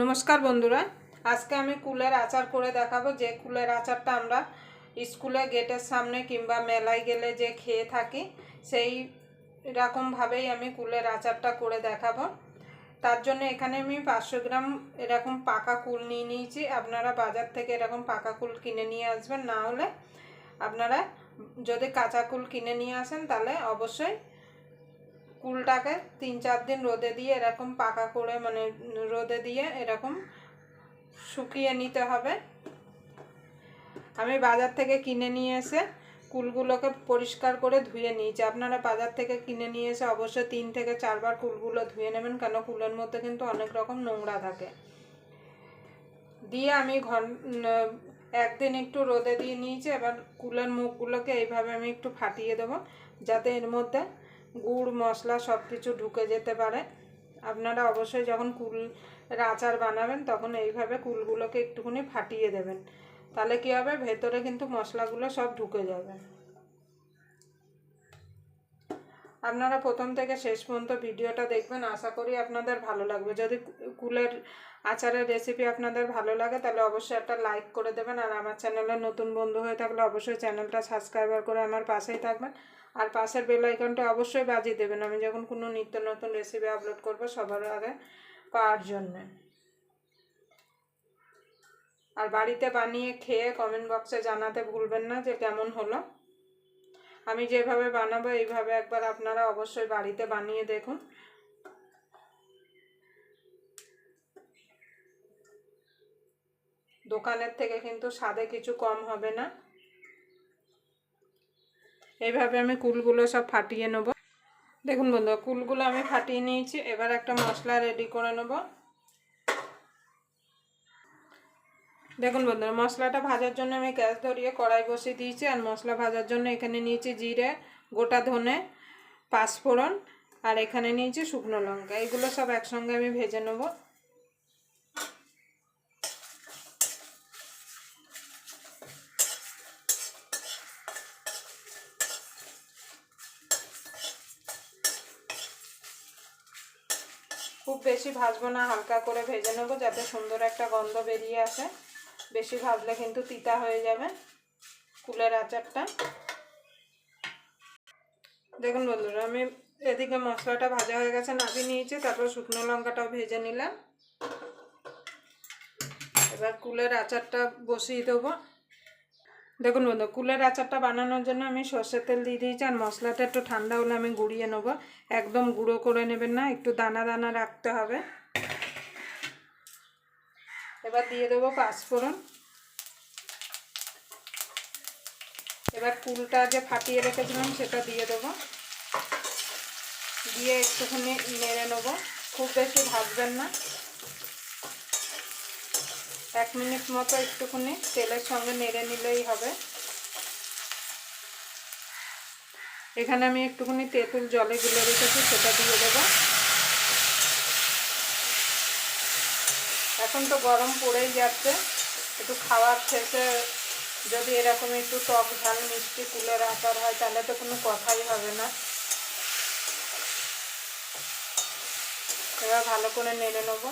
নমস্কার বন্ধুরা, আজকে আমি কুলের আচার করে দেখাবো। যে কুলের আচারটা আমরা স্কুলে গেটের সামনে কিংবা মেলায় গেলে যে খেয়ে থাকি, সেই রকমভাবেই আমি কুলের আচারটা করে দেখাবো। তার জন্য এখানে আমি পাঁচশো গ্রাম এরকম পাকা কুল নিয়ে নিয়েছি। আপনারা বাজার থেকে এরকম পাকা কুল কিনে নিয়ে আসবেন। না হলে আপনারা যদি কাঁচা কুল কিনে নিয়ে আসেন, তাহলে অবশ্যই কুলটাকে তিন চার দিন রোদে দিয়ে এরকম পাকা করে মানে রোদে দিয়ে এরকম শুকিয়ে নিতে হবে। আমি বাজার থেকে কিনে নিয়ে এসে কুলগুলোকে পরিষ্কার করে ধুয়ে নিয়েছি। আপনারা বাজার থেকে কিনে নিয়ে এসে অবশ্যই তিন থেকে চারবার কুলগুলো ধুয়ে নেবেন, কেন কুলের মধ্যে কিন্তু অনেক রকম নোংরা থাকে। দিয়ে আমি ঘন, একদিন একটু রোদে দিয়ে নিয়েছি, এবার কুলের মুখগুলোকে এইভাবে আমি একটু ফাটিয়ে দেবো, যাতে এর মধ্যে গুড়, মশলা সব কিছু ঢুকে যেতে পারে। আপনারা অবশ্যই যখন কুল আচার বানাবেন, তখন এইভাবে কুলগুলোকে একটুখানি ফাটিয়ে দেবেন। তাহলে কী হবে? ভেতরে কিন্তু মশলাগুলো সব ঢুকে যাবে। আপনারা প্রথম থেকে শেষ পর্যন্ত ভিডিওটা দেখবেন, আশা করি আপনাদের ভালো লাগবে। যদি কুলের আচারের রেসিপি আপনাদের ভালো লাগে, তাহলে অবশ্যই একটা লাইক করে দেবেন। আর আমার চ্যানেলে নতুন বন্ধু হয়ে থাকলে অবশ্যই চ্যানেলটা সাবস্ক্রাইবার করে আমার পাশেই থাকবেন। আর পাশের বেল আইকনটা অবশ্যই বাজিয়ে দেবেন। আমি যখন কোনো নিত্য নতুন রেসিপি আপলোড করব সবার আগে পাওয়ার জন্যে? আর বাড়িতে বানিয়ে খেয়ে কমেন্ট বক্সে জানাতে ভুলবেন না যে কেমন হলো। আমি যেভাবে বানাবো, এইভাবে একবার আপনারা অবশ্যই বাড়িতে বানিয়ে দেখুন। দোকানের থেকে কিন্তু স্বাদে কিছু কম হবে না। এইভাবে আমি কুলগুলো সব ফাটিয়ে নেব। দেখুন বন্ধু কুলগুলো আমি ফাটিয়ে নিয়েছি। এবার একটা মশলা রেডি করে নেব। দেখুন বন্ধুরা, মশলাটা ভাজার জন্য আমি গ্যাস ধরিয়ে কড়াই বসিয়ে দিয়েছি আর মশলা ভাজার জন্য এখানে নিয়েছি জিরে, গোটা ধনে, পাঁচফোড়ন আর এখানে নিয়েছি শুকনো লঙ্কা। এগুলো সব একসঙ্গে আমি ভেজে নেব। খুব বেশি ভাজবো না, হালকা করে ভেজে নেব যাতে সুন্দর একটা গন্ধ বেরিয়ে আসে। বেশি ভাজলে কিন্তু তিতা হয়ে যাবে কুলের আচারটা। দেখুন বন্ধুরা, আমি এদিকে মশলাটা ভাজা হয়ে গেছে নাবি নিয়েছি, তারপর শুকনো লঙ্কাটাও ভেজে নিলাম। এবার কুলের আচারটা বসিয়ে দেবো। দেখুন বন্ধু কুলের আচারটা বানানোর জন্য আমি সর্ষের তেল দিয়ে দিয়েছি, আর মশলাটা একটু ঠান্ডা হলে আমি গুঁড়িয়ে নেব। একদম গুঁড়ো করে নেবেন না, একটু দানা দানা রাখতে হবে। এবার দিয়ে দেবো পাঁচফোড়ন। এবার কুলটা যে ফাটিয়ে রেখেছিলাম সেটা দিয়ে দেবো। দিয়ে একটুখানি নেড়ে নেব। খুব বেশি ভাজবেন না। এক মিনিট মতো একটুখানি তেলের সঙ্গে নেড়ে নিলেই হবে। এখানে আমি একটুখানি তেঁতুল জলে গুলে রেখেছি, সেটা দিয়ে দেবো। এখন তো গরম পড়েই যাচ্ছে। একটু খাওয়ার শেষে যদি এরকম একটু টক ঝাল, মিষ্টি কুলের আচার হয়, তাহলে তো কোনো কথাই হবে না। এবার ভালো করে নেড়ে নেব।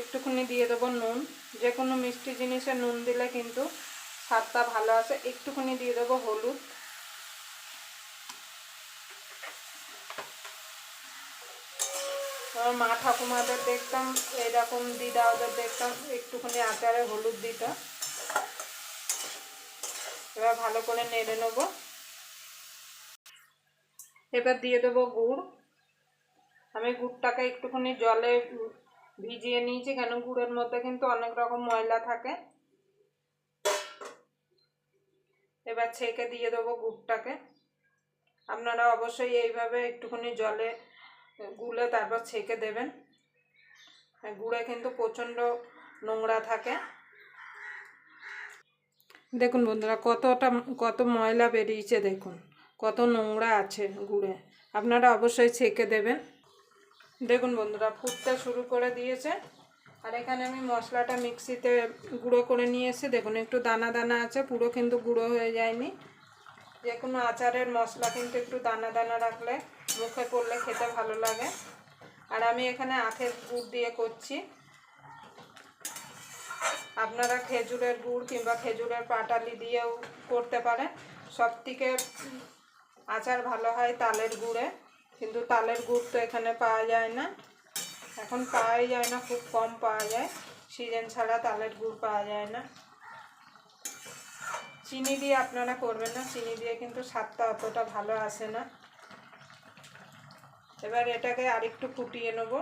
একটুখানি দিয়ে দেবো নুন। যে কোনো মিষ্টি জিনিসে নুন দিলে কিন্তু স্বাদটা ভালো আসে। একটুখানি দিয়ে দেবো হলুদ। মা ঠাকুমাদের দেখতাম, এরকম দিদা ওদের দেখতাম, একটুখানি আচারে হলুদ দিত। এবার ভালো করে নেড়ে নেব। এবার দিয়ে দেবো গুড়। আমি গুড়টাকে একটুখানি জলে ভিজিয়ে নিয়েছি, কেন গুড়ের মধ্যে কিন্তু অনেক রকম ময়লা থাকে। এবার ছেঁকে দিয়ে দেবো গুড়টাকে। আপনারা অবশ্যই এইভাবে একটুখানি জলে গুলে তারপর ছেঁকে দেবেন। গুড়ে কিন্তু প্রচণ্ড নোংরা থাকে। দেখুন বন্ধুরা, কতটা, কত ময়লা বেরিয়েছে দেখুন, কত নোংরা আছে গুড়ে। আপনারা অবশ্যই ছেঁকে দেবেন। দেখুন বন্ধুরা, ফুটতে শুরু করে দিয়েছে। আর এখানে আমি মশলাটা মিক্সিতে গুঁড়ো করে নিয়ে এসে দেখুন, একটু দানা দানা আছে, পুরো কিন্তু গুঁড়ো হয়ে যায়নি। যে কোনো আচারের মশলা কিন্তু একটু দানা দানা রাখলে মুখে পড়লে খেতে ভালো লাগে। আর আমি এখানে আখের গুড় দিয়ে করছি। আপনারা খেজুরের গুড় কিংবা খেজুরের পাটালি দিয়েও করতে পারেন। সব থেকে আচার ভালো হয় তালের গুড়ে। কিন্তু তালের গুড় তো এখানে পাওয়া যায় না। এখন পাওয়াই যায় না, খুব কম পাওয়া যায়। সিজন ছাড়া তালের গুড় পাওয়া যায় না। চিনি দিয়ে আপনারা করবেন না, চিনি দিয়ে কিন্তু স্বাদটা অতটা ভালো আসে না। এবার এটাকে আরেকটু ফুটিয়ে নেব।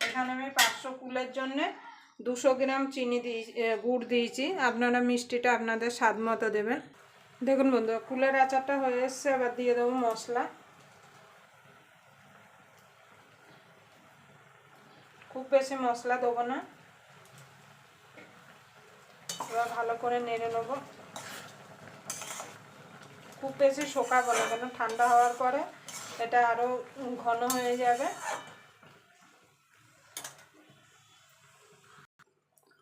এখানে আমি পাঁচশো কুলের জন্যে দুশো গ্রাম চিনি দিই গুড় দিয়েছি। আপনারা মিষ্টিটা আপনাদের স্বাদ মতো দেবেন। দেখুন বন্ধু কুলের আচারটা হয়ে এসছে, এবার দিয়ে দেবো মশলা। খুব বেশি মশলা দেবো না। এবার ভালো করে নেড়ে নেব। খুব বেশি শোকাবো না, কেন ঠান্ডা হওয়ার পরে এটা আরও ঘন হয়ে যাবে।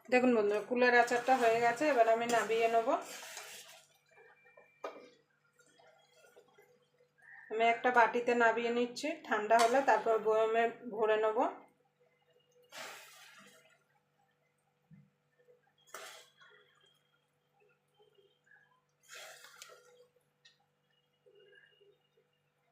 দেখুন বন্ধুরা, কুলের আচারটা হয়ে গেছে, এবার আমি নামিয়ে নেব। আমি একটা বাটিতে নামিয়ে নিচ্ছি, ঠান্ডা হলে তারপর বয়মে ভরে নেব।